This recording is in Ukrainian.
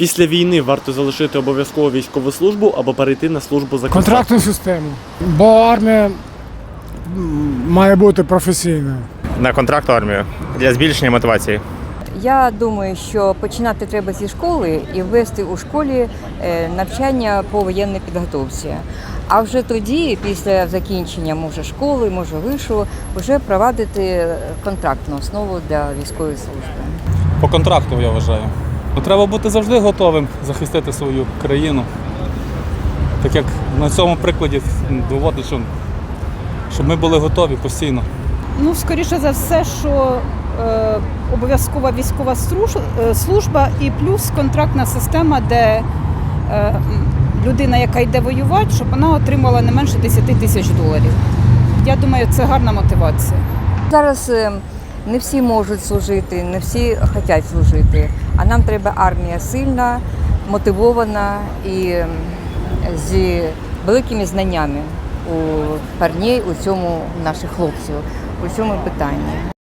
Після війни варто залишити обов'язково військову службу або перейти на службу за контрактом. Контрактну систему. Бо армія має бути професійною. на контракт армію для збільшення мотивації. Я думаю, що починати треба зі школи і ввести у школі е, навчання по воєнній підготовці. А вже тоді, після закінчення може школи, може вишу, вже провадити контрактну основу для військової служби. По контракту, я вважаю. Ну, треба бути завжди готовим захистити свою країну. Так як на цьому прикладі доводить, що, щоб ми були готові постійно. Ну, скоріше за все, що е, обов'язкова військова струж- е, служба і плюс контрактна система, де е, людина, яка йде воювати, щоб вона отримала не менше 10 тисяч доларів. Я думаю, це гарна мотивація. Зараз е, не всі можуть служити, не всі хочуть служити. А нам треба армія сильна, мотивована і з великими знаннями у парней, у цьому наших хлопців, у цьому питанні.